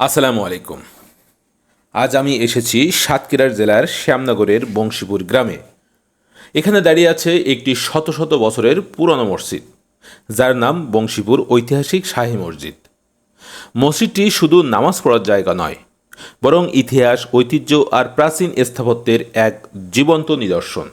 আসসালামু আলাইকুম। আজ আমি এসেছি সাতক্ষীরার জেলার শ্যামনগরের বংশীপুর গ্রামে। এখানে দাঁড়িয়ে আছে একটি শত শত বছরের পুরনো মসজিদ, যার নাম বংশীপুর ঐতিহাসিক শাহী মসজিদ। মসজিদটি শুধু নামাজ পড়ার জায়গা নয়, বরং ইতিহাস, ঐতিহ্য আর প্রাচীন স্থাপত্যের এক জীবন্ত নিদর্শন।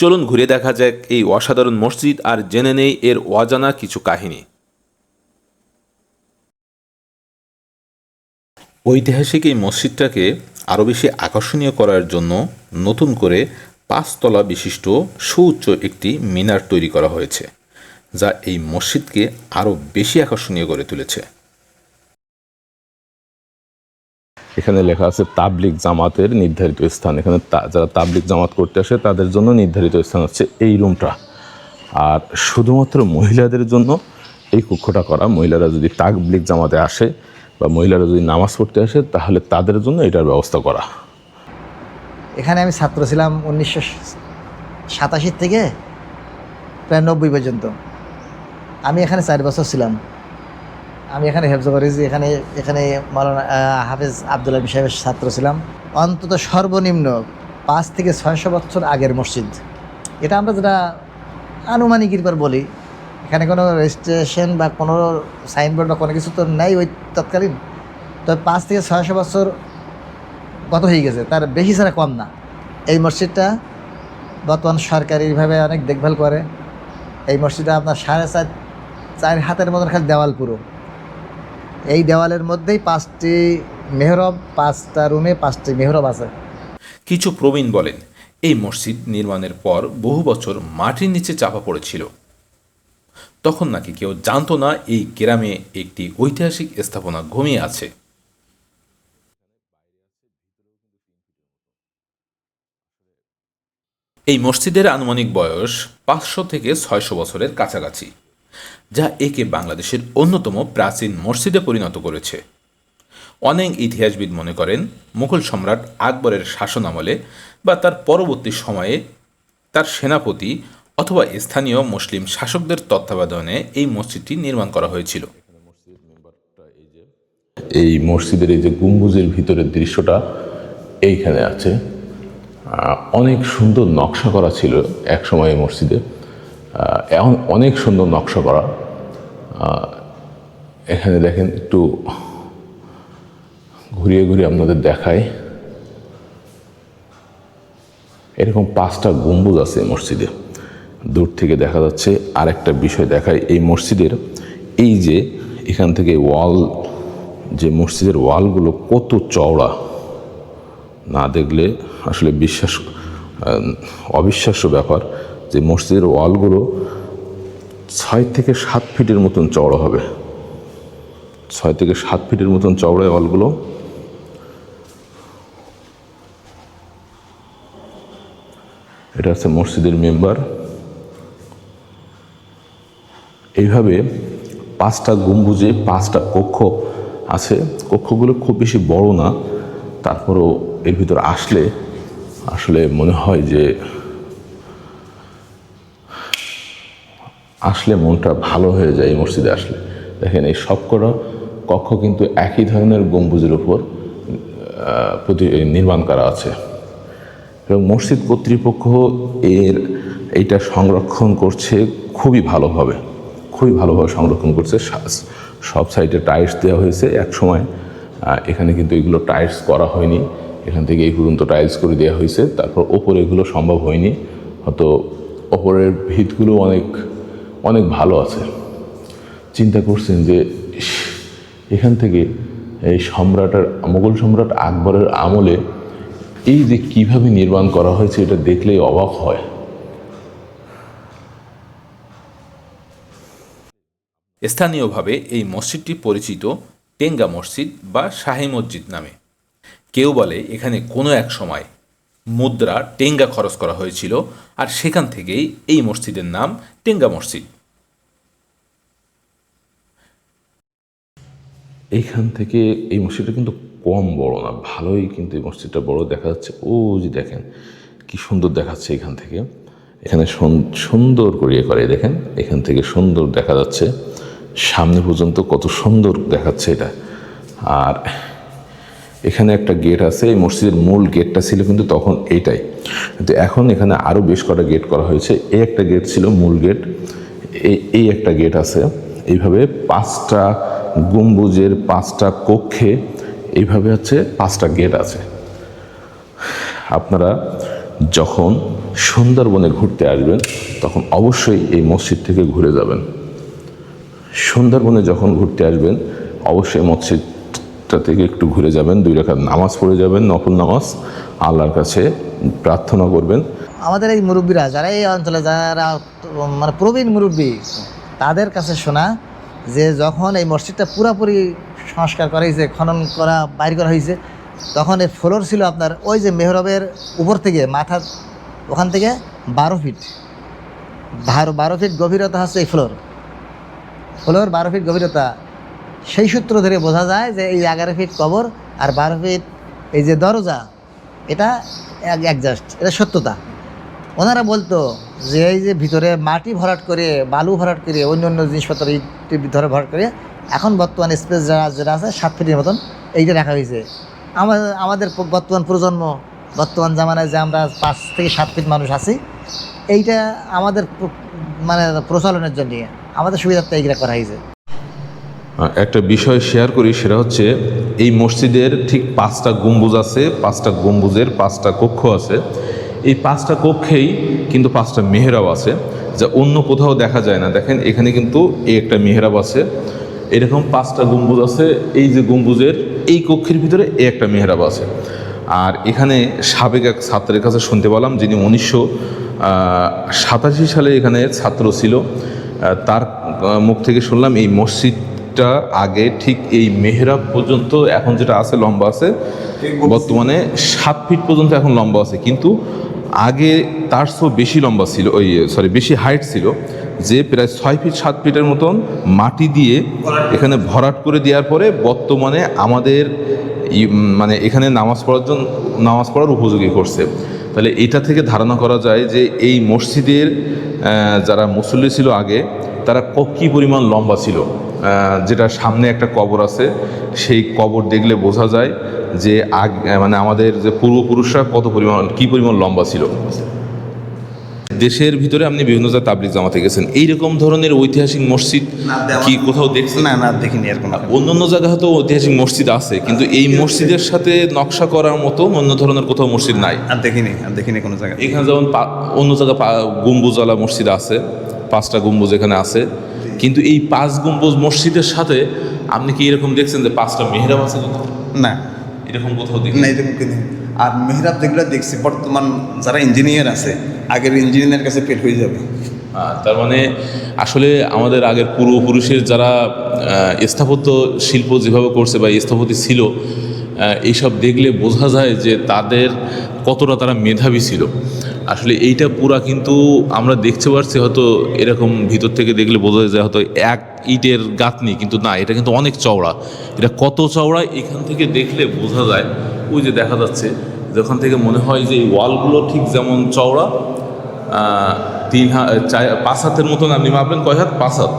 চলুন ঘুরে দেখা যাক এই অসাধারণ মসজিদ আর জেনে নেই এর অজানা কিছু কাহিনী। ঐতিহাসিক এই মসজিদটাকে আরও বেশি আকর্ষণীয় করার জন্য নতুন করে পাঁচতলা বিশিষ্ট সুউচ্চ একটি মিনার তৈরি করা হয়েছে, যা এই মসজিদকে আরও বেশি আকর্ষণীয় করে তুলেছে। এখানে লেখা আছে তাবলিক জামাতের নির্ধারিত স্থান। এখানে যারা তাবলিক জামাত করতে আসে, তাদের জন্য নির্ধারিত স্থান হচ্ছে এই রুমটা। আর শুধুমাত্র মহিলাদের জন্য এই কক্ষটা করা, মহিলারা যদি তাবলিক জামাতে আসে বা মহিলারা যদি নামাজ পড়তে আসে তাহলে তাদের জন্য এটার ব্যবস্থা করা। এখানে আমি ছাত্র ছিলাম উনিশশো সাতাশি থেকে প্রায় নব্বই পর্যন্ত। আমি এখানে চার বছর ছিলাম। আমি এখানে হেফজ করেছি। এখানে এখানে মাওলানা আহ, হাফেজ আবদুল্লাহ সাহেবের ছাত্র ছিলাম। অন্তত সর্বনিম্ন পাঁচ থেকে ছয়শো বছর আগের মসজিদ। এটা আমরা যেটা আনুমানিকের পর বলি এখানে কোনো রেজিস্ট্রেশন বা কোনো সাইনবোর্ড বা কোনো কিছু তো নেই ওই তৎকালীন। তবে পাঁচ থেকে ছয়শো বছর কত হয়ে গেছে, তার বেশি ছাড়া কম না। এই মসজিদটা বর্তমান সরকারিভাবে অনেক দেখভাল করে। এই মসজিদটা আপনার সাড়ে চার চার হাতের মতন খালি দেওয়াল পুরো। এই দেওয়ালের মধ্যেই পাঁচটি মেহরব, পাঁচটা রুমে পাঁচটি মেহরব আছে। কিছু প্রবীণ বলেন, এই মসজিদ নির্মাণের পর বহু বছর মাটির নিচে চাপা পড়েছিল। তখন নাকি কেউ জানতো না এই গ্রামে একটি ঐতিহাসিক স্থাপনা ঘুমিয়ে আছে। এই মসজিদের আনুমানিক বয়স পাঁচশো থেকে ছয়শো বছরের কাছাকাছি, যা একে বাংলাদেশের অন্যতম প্রাচীন মসজিদে পরিণত করেছে। অনেক ইতিহাসবিদ মনে করেন, মুঘল সম্রাট আকবরের শাসন আমলে বা তার পরবর্তী সময়ে তার সেনাপতি অথবা স্থানীয় মুসলিম শাসকদের তত্ত্বাবধানে এই মসজিদটি নির্মাণ করা হয়েছিল। এই মসজিদের এই যে গম্বুজের ভিতরের দৃশ্যটা এইখানে আছে। অনেক সুন্দর নকশা করা ছিল এক সময় এই মসজিদে। এখন অনেক সুন্দর নকশা করা। এখানে দেখেন একটু ঘুরিয়ে ঘুরিয়ে আপনাদের দেখায় এরকম পাঁচটা গম্বুজ আছে মসজিদে। দূর থেকে দেখা যাচ্ছে আরেকটা বিষয় দেখায় এই মসজিদের। এই যে এখান থেকে ওয়াল, যে মসজিদের ওয়ালগুলো কত চওড়া, না দেখলে আসলে বিশ্বাস অবিশ্বাস্য ব্যাপার যে মসজিদের ওয়ালগুলো ছয় থেকে সাত ফিটের মতন চওড়া হবে। ছয় থেকে সাত ফিটের মতন চওড়ায় ওয়ালগুলো। এটা হচ্ছে মসজিদের মেম্বার। এইভাবে পাঁচটা গম্বুজে পাঁচটা কক্ষ আছে। কক্ষগুলো খুব বেশি বড় না, তারপরেও এর ভিতর আসলে আসলে মনে হয় যে আসলে মনটা ভালো হয়ে যায় এই মসজিদে আসলে। দেখেন এই সবকটা কক্ষ কিন্তু একই ধরনের গম্বুজের উপর প্রতি- নির্মাণ করা আছে। এবং মসজিদ কর্তৃপক্ষ এর এইটা সংরক্ষণ করছে খুবই ভালোভাবে। খুবই ভালোভাবে সংরক্ষণ করছে। সব সাইডে টাইলস দেওয়া হয়েছে এক সময়। এখানে কিন্তু এগুলো টাইলস করা হয়নি। এখান থেকে এই পর্যন্ত টাইলস করে দেওয়া হয়েছে। তারপর ওপরে এগুলো সম্ভব হয়নি। হয়তো ওপরের ভিতগুলো অনেক অনেক ভালো আছে। চিন্তা করছেন যে এখান থেকে এই সম্রাটের, মোগল সম্রাট আকবরের আমলে এই যে কীভাবে নির্মাণ করা হয়েছে এটা দেখলেই অবাক হয়। স্থানীয়ভাবে এই মসজিদটি পরিচিত টেঙ্গা মসজিদ বা শাহী মসজিদ নামে। কেউ বলে এখানে কোনো এক সময় মুদ্রা টেঙ্গা খরচ করা হয়েছিল আর সেখান থেকেই এই মসজিদের নাম টেঙ্গা মসজিদ। এইখান থেকে এই মসজিদটা কিন্তু কম বড় না, ভালোই কিন্তু এই মসজিদটা বড় দেখা যাচ্ছে। ও যে দেখেন, কি সুন্দর দেখাচ্ছে এখান থেকে। এখানে সুন- সুন্দর করিয়ে করে, দেখেন? এখান থেকে সুন্দর দেখা যাচ্ছে। সামনে পর্যন্ত কত সুন্দর দেখাচ্ছে এটা। আর এখানে একটা গেট আছে, এই মসজিদের মূল গেটটা ছিল কিন্তু তখন এইটাই। কিন্তু এখন এখানে আরও বেশ কটা গেট করা হয়েছে। এই একটা গেট ছিল মূল গেট এই একটা গেট আছে। এইভাবে পাঁচটা গম্বুজের পাঁচটা কক্ষে এইভাবে হচ্ছে পাঁচটা গেট আছে। আপনারা যখন সুন্দরবনে ঘুরতে আসবেন, তখন অবশ্যই এই মসজিদ থেকে ঘুরে যাবেন। সুন্দরবনে যখন ঘুরতে আসবেন, অবশ্যই মসজিদটা থেকে একটু ঘুরে যাবেন, দুই রেখার নামাজ পড়ে যাবেন, নফল নামাজ, আল্লাহর কাছে প্রার্থনা করবেন। আমাদের এই মুরব্বীরা, যারা এই অঞ্চলে, যারা মানে প্রবীণ মুরব্বী, তাদের কাছে শোনা যে যখন এই মসজিদটা পুরাপুরি সংস্কার করা হয়েছে, খনন করা, বাইর করা হয়েছে, তখন এই ফ্লোর ছিল আপনার ওই যে মেহরবের উপর থেকে, মাথা ওখান থেকে বারো ফিট। বারো বারো ফিট গভীরতা হচ্ছে এই ফ্লোর। ফ্লোর বারো ফিট গভীরতা। সেই সূত্র ধরে বোঝা যায় যে এই এগারো ফিট কবর আর বারো ফিট এই যে দরজা, এটা অ্যাডজাস্ট এটা সত্যতা। ওনারা বলতো যে এই যে ভিতরে মাটি ভরাট করে, বালু ভরাট করে অন্য অন্য জিনিসপত্র ভিতরে ভরাট করে, এখন বর্তমান স্পেস যারা যেটা আছে, সাত ফিটের মতন, এইটা রাখা হয়েছে। আমাদের আমাদের বর্তমান প্রজন্ম, বর্তমান জামানায় যে আমরা পাঁচ থেকে সাত ফিট মানুষ আছি, এইটা আমাদের মানে প্রচলনের জন্য। আমাদের সুবিধার্থে এইটা করা হয়েছে। একটা বিষয় শেয়ার করি, সেটা হচ্ছে এই মসজিদের ঠিক পাঁচটা গম্বুজ আছে, পাঁচটা গম্বুজের পাঁচটা কক্ষ আছে। এই পাঁচটা কক্ষেই কিন্তু পাঁচটা মেহরাব আছে, যা অন্য কোথাও দেখা যায় না। দেখেন, এখানে কিন্তু এই একটা মেহরাব আছে। এরকম পাঁচটা গম্বুজ আছে, এই যে গম্বুজের এই কক্ষের ভিতরে এই একটা মেহরাব আছে। আর এখানে সাবেক এক ছাত্রের কাছে শুনতে পেলাম, যিনি উনিশশো সাতাশি সালে এখানে ছাত্র ছিল। তার মুখ থেকে শুনলাম এই মসজিদটা আগে ঠিক এই মেহরাব পর্যন্ত এখন যেটা আছে লম্বা আছে বর্তমানে সাত ফিট পর্যন্ত এখন লম্বা আছে। কিন্তু আগে তার চেয়েও বেশি লম্বা ছিল ওই সরি বেশি হাইট ছিল যে প্রায় ছয় ফিট সাত ফিটের মতন মাটি দিয়ে এখানে ভরাট করে দেওয়ার পরে বর্তমানে আমাদের মানে এখানে নামাজ পড়ার জন্য নামাজ পড়ার উপযোগী করছে। তাহলে এটা থেকে ধারণা করা যায় যে এই মসজিদের যারা মুসল্লি ছিল আগে, তারা কি পরিমাণ লম্বা ছিল। যেটা সামনে একটা কবর আছে, সেই কবর দেখলে বোঝা যায় যে আগ মানে আমাদের যে পূর্বপুরুষরা কত পরিমাণ কী পরিমাণ লম্বা ছিল। দেশের ভিতরে আপনি বিভিন্ন জায়গায় তাবলিক জামাতে গেছেন। এইরকম ধরনের ঐতিহাসিক মসজিদ কি কোথাও দেখছেন? না না দেখিনি এরকম অন্য জায়গা হয়তো ঐতিহাসিক মসজিদ আছে কিন্তু এই মসজিদের সাথে নকশা করার মতো অন্য ধরনের কোথাও মসজিদ নাই। আর দেখিনি আর দেখিনি কোনো জায়গায়। এখানে যেমন অন্য জায়গায় পা- গম্বুজওয়ালা মসজিদ আছে পাঁচটা গম্বুজ এখানে আছে। কিন্তু এই পাঁচ গম্বুজ মসজিদের সাথে আপনি কি এরকম দেখছেন যে পাঁচটা মেহরাব আছে কোথাও? না। এরকম কোথাও দেখি না এরকম কিন্তু আর মেহরাব যেগুলো দেখছি বর্তমান যারা ইঞ্জিনিয়ার আছে আগের ইঞ্জিনিয়ারের কাছে পেট হয়ে যাবে। তার মানে আসলে আমাদের আগের পূর্বপুরুষের যারা স্থাপত্য শিল্প যেভাবে করছে বা স্থাপতি ছিল এইসব দেখলে বোঝা যায় যে তাদের কতটা তারা মেধাবী ছিল। আসলে এইটা পুরা কিন্তু আমরা দেখতে পারছি হয়তো এরকম ভিতর থেকে দেখলে বোঝা যায় হয়তো এক ইটের গাঁথনি, কিন্তু না, এটা কিন্তু অনেক চওড়া। এটা কত চওড়া, এখান থেকে দেখলে বোঝা যায়। ওই যে দেখা যাচ্ছে, যখন থেকে মনে হয় যে এই ওয়ালগুলো ঠিক যেমন চওড়া তিন পাঁচ হাতের মতন আপনি মাপবেন কয় হাত? পাঁচ হাত।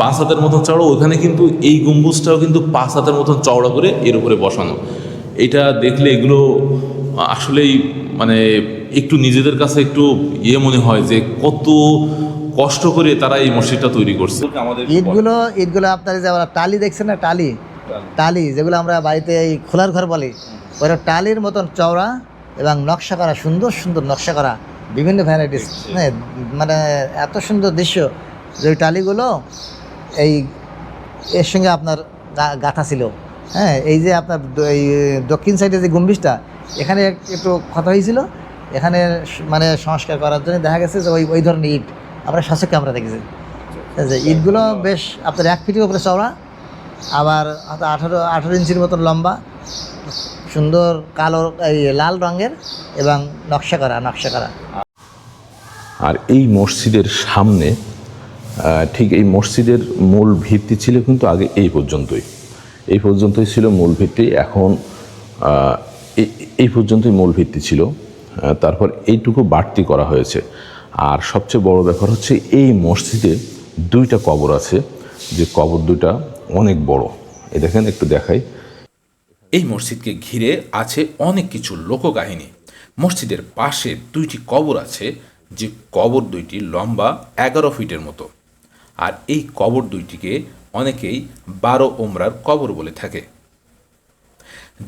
পাঁচ হাতের মতন চওড়া ওখানে কিন্তু এই গম্বুজটাও কিন্তু পাঁচ হাতের মতন চওড়া করে এর উপরে বসানো। এটা দেখলে এগুলো আসলেই মানে একটু নিজেদের কাছে একটু ইয়ে মনে হয় যে কত কষ্ট করে তারা এই মসজিদটা তৈরি করছে। আমাদের ইটগুলো ইটগুলো আপনার যে আমরা টালি দেখছেন না টালি? টালি যেগুলো আমরা বাড়িতে এই খোলার ঘর বলি ওরা টালির মতন চওড়া এবং নকশা করা সুন্দর সুন্দর নকশা করা বিভিন্ন ভ্যারাইটিস হ্যাঁ মানে এত সুন্দর দৃশ্য যে ওই টালিগুলো এই এর সঙ্গে আপনার গা- গাঁথা ছিল। হ্যাঁ এই যে আপনার এই দক্ষিণ সাইডে যে গম্বুজটা এখানে একটু ক্ষত হয়েছিল। এখানে মানে সংস্কার করার জন্য দেখা গেছে যে ওই ওই ধরনের ইট। আমরা শাসককে আমরা দেখেছি। যে ইটগুলো বেশ আপনার এক ফিটের উপরে চওড়া আবার হয়তো আঠারো আঠারো ইঞ্চির মতন লম্বা। সুন্দর কালো, এই লাল রঙের এবং নকশা করা নকশা করা। আর এই মসজিদের সামনে ঠিক এই মসজিদের মূল ভিত্তি ছিল কিন্তু আগে এই পর্যন্তই। এই পর্যন্তই ছিল মূল ভিত্তি, এখন এই- পর্যন্তই মূল ভিত্তি ছিল। তারপর এইটুকু বাড়তি করা হয়েছে। আর সবচেয়ে বড় ব্যাপার হচ্ছে এই মসজিদে দুইটা কবর আছে, যে কবর দুইটা অনেক বড়। এই দেখেন, একটু দেখাই। এই মসজিদকে ঘিরে আছে অনেক কিছু লোককাহিনী। মসজিদের পাশে দুইটি কবর আছে, যে কবর দুইটি লম্বা এগারো ফিটের মতো। আর এই কবর দুইটিকে অনেকেই বারো ওমরার কবর বলে থাকে।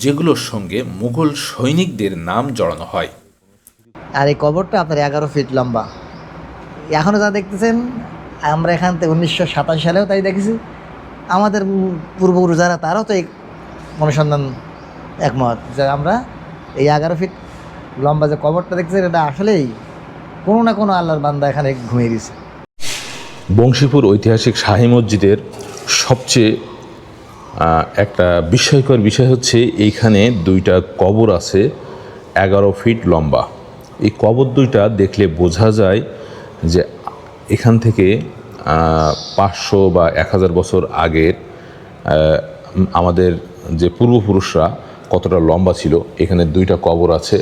যেগুলোর সঙ্গে মুঘল সৈনিকদের নাম জড়ানো হয়। আর এই কবরটা আপনার এগারো ফিট লম্বা। এখনও যা দেখতেছেন, আমরা এখান থেকে উনিশশো সাতাশ সালেও তাই দেখেছি। আমাদের পূর্বপুরুষ যারা তারাও তো এই অনুসন্ধান একমত যে আমরা এই এগারো ফিট লম্বা যে কবরটা দেখছি এটা আসলেই কোনো না কোনো আল্লাহর বান্দা এখানে ঘুমিয়ে দিয়েছে বংশীপুর ঐতিহাসিক শাহী মসজিদের সবচেয়ে একটা বিস্ময়কর বিষয় হচ্ছে এইখানে দুইটা কবর আছে, এগারো ফিট লম্বা। এই কবর দুইটা দেখলে বোঝা যায় যে এখান থেকে পাঁচশো বা এক হাজার বছর আগের আমাদের যে পূর্বপুরুষরা কতটা লম্বা ছিল, এখানে দুইটা কবর আছে।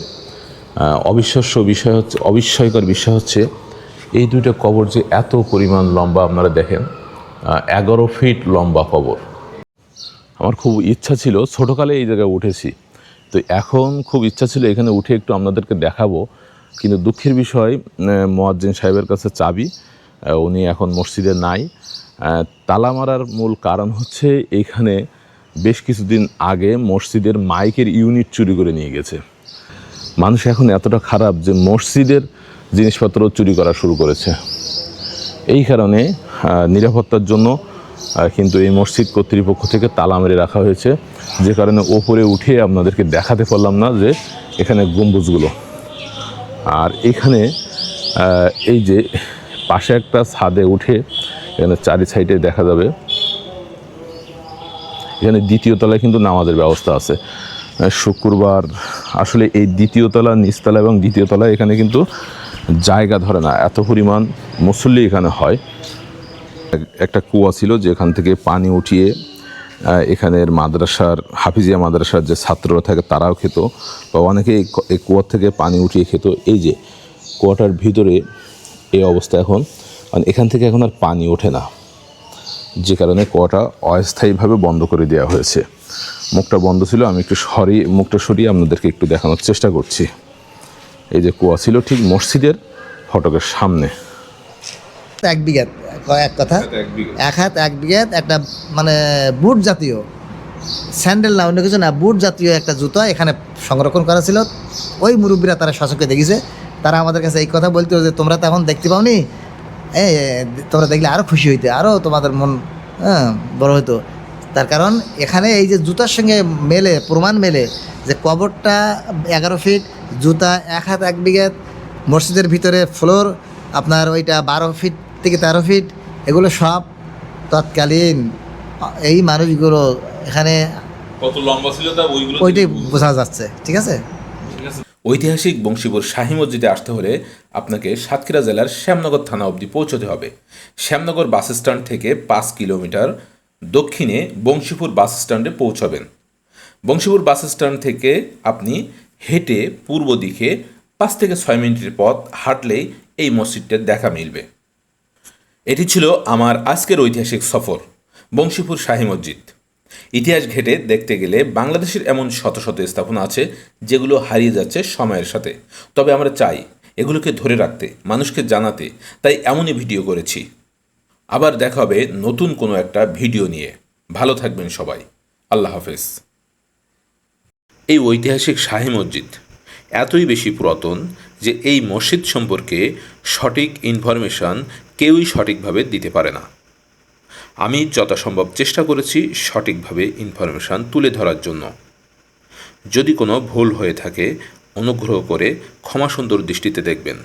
অবিশ্বাস্য বিষয় হচ্ছে অবিস্ময়কর বিষয় হচ্ছে, এই দুইটা কবর যে এত পরিমাণ লম্বা আপনারা দেখেন এগারো ফিট লম্বা কবর। আমার খুব ইচ্ছা ছিল, ছোটোকালে এই জায়গায় উঠেছি। তো এখন খুব ইচ্ছা ছিল এখানে উঠে একটু আপনাদেরকে দেখাবো। কিন্তু দুঃখের বিষয় মোয়াজ্জিন সাহেবের কাছে চাবি উনি এখন মসজিদে নাই। তালা মারার মূল কারণ হচ্ছে এইখানে বেশ কিছুদিন আগে মসজিদের মাইকের ইউনিট চুরি করে নিয়ে গেছে। মানুষ এখন এতটা খারাপ যে মসজিদের জিনিসপত্র চুরি করা শুরু করেছে। এই কারণে নিরাপত্তার জন্য কিন্তু এই মসজিদ কর্তৃপক্ষ থেকে তালা মেরে রাখা হয়েছে। যে কারণে ওপরে উঠে আপনাদেরকে দেখাতে পারলাম না যে এখানে গম্বুজগুলো। আর এখানে এই যে পাশে একটা ছাদে উঠে এখানে চারি সাইডে দেখা যাবে। এখানে দ্বিতীয় তলায় কিন্তু নামাজের ব্যবস্থা আছে। শুক্রবার আসলে এই দ্বিতীয় তলা নিচতলা এবং দ্বিতীয় তলা এখানে কিন্তু জায়গা ধরে না, এত পরিমাণ মুসল্লি এখানে হয়। এক- একটা কুয়া ছিল যেখান থেকে পানি উঠিয়ে এখানের মাদ্রাসার, হাফিজিয়া মাদ্রাসার যে ছাত্ররা থাকে তারাও খেত। বা অনেকে এই কুয়ার থেকে পানি উঠিয়ে খেত। এই যে কুয়াটার ভিতরে এই অবস্থা এখন মানে এখান থেকে এখন আর পানি ওঠে না। যে কারণে কুয়াটা অস্থায়ীভাবে বন্ধ করে দেওয়া হয়েছে। মুখটা বন্ধ ছিল আমি একটু সরিয়ে মুখটা সরিয়ে আপনাদেরকে একটু দেখানোর চেষ্টা করছি। এই যে কুয়া ছিল ঠিক মসজিদের ফটকের সামনে। এক বিঘাত এক কথা? এক হাত এক বিঘাত একটা মানে বুট জাতীয় স্যান্ডেল না অন্য কিছু না বুট জাতীয় একটা জুতো এখানে সংরক্ষণ করা ছিল। ওই মুরব্বীরা তারা শাসককে দেখেছে তারা আমাদের কাছে এই কথা বলতো যে তোমরা তো এখন দেখতে পাওনি তোমরা দেখলে আরও খুশি হইতে আরও তোমাদের মন হ্যাঁ বড় হতো তার কারণ এখানে এই যে জুতার সঙ্গে মেলে প্রমাণ মেলে যে কবরটা এগারো ফিট জুতা এক হাত এক বিঘাত মসজিদের ভিতরে ফ্লোর আপনার ওইটা বারো ফিট থেকে তেরো ফিট এগুলো সব তৎকালীন এই মানুষগুলো এখানে কত লম্বা ছিল তা ওইগুলো ওইটাই বোঝা যাচ্ছে ঠিক আছে? ঐতিহাসিক বংশীপুর শাহী মসজিদে আসতে হলে আপনাকে সাতক্ষীরা জেলার শ্যামনগর থানা অবধি পৌঁছতে হবে। শ্যামনগর বাস স্ট্যান্ড থেকে পাঁচ কিলোমিটার দক্ষিণে বংশীপুর বাস স্ট্যান্ডে পৌঁছাবেন। বংশীপুর বাস স্ট্যান্ড থেকে আপনি হেঁটে পূর্ব দিকে পাঁচ থেকে ছয় মিনিটের পথ হাঁটলেই এই মসজিদটার দেখা মিলবে। এটি ছিল আমার আজকের ঐতিহাসিক সফর, বংশীপুর শাহী মসজিদ। ইতিহাস ঘেটে দেখতে গেলে বাংলাদেশের এমন শত শত স্থাপনা আছে যেগুলো হারিয়ে যাচ্ছে সময়ের সাথে। তবে আমরা চাই এগুলোকে ধরে রাখতে, মানুষকে জানাতে, তাই এমনই ভিডিও করেছি। আবার দেখা হবে নতুন কোনো একটা ভিডিও নিয়ে। ভালো থাকবেন সবাই। আল্লাহ হাফেজ। এই ঐতিহাসিক শাহী মসজিদ এতই বেশি পুরাতন যে এই মসজিদ সম্পর্কে সঠিক ইনফরমেশন কেউই সঠিকভাবে দিতে পারে না। আমি যথাসম্ভব চেষ্টা করেছি সঠিকভাবে ইনফরমেশান তুলে ধরার জন্য। যদি কোনো ভুল হয়ে থাকে, অনুগ্রহ করে ক্ষমা সুন্দর দৃষ্টিতে দেখবেন।